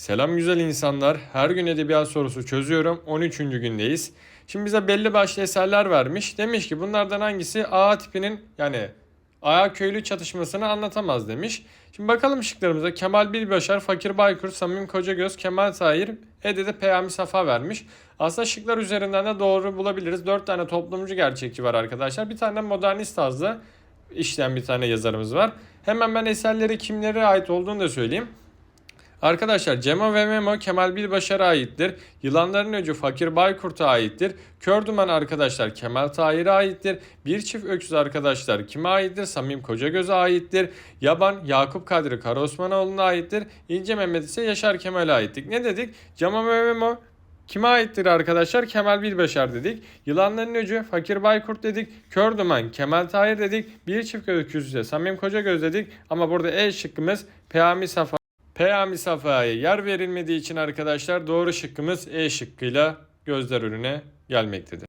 Selam güzel insanlar. Her gün edebiyat sorusu çözüyorum. 13. gündeyiz. Şimdi bize belli başlı eserler vermiş. Demiş ki bunlardan hangisi A tipinin yani A köylü çatışmasını anlatamaz demiş. Şimdi bakalım şıklarımıza. Kemal Bilbaşar, Fakir Baykurt, Samim Kocagöz, Kemal Tahir, Ede de Peyami Safa vermiş. Aslında şıklar üzerinden de doğru bulabiliriz. 4 tane toplumcu gerçekçi var arkadaşlar. Bir tane modernist tarzda işleyen bir tane yazarımız var. Hemen ben eserleri kimlere ait olduğunu da söyleyeyim. Arkadaşlar Cemo ve Memo Kemal Bilbaşar'a aittir. Yılanların Öcü Fakir Baykurt'a aittir. Kör Duman arkadaşlar Kemal Tahir'e aittir. Bir Çift Öksüz arkadaşlar kime aittir? Samim Kocagöz'e aittir. Yaban Yakup Kadri Karaosmanoğlu'na aittir. İnce Mehmet ise Yaşar Kemal'e aittik. Ne dedik? Cemo ve Memo Kime aittir arkadaşlar? Kemal Bilbaşar dedik. Yılanların Öcü Fakir Baykurt dedik. Kör Duman Kemal Tahir dedik. Bir Çift Öksüz ise Samim Kocagöz dedik. Ama burada E şıkkımız Peyami Safa Peyami Safa'ya yer verilmediği için arkadaşlar doğru şıkkımız E şıkkıyla gözler önüne gelmektedir.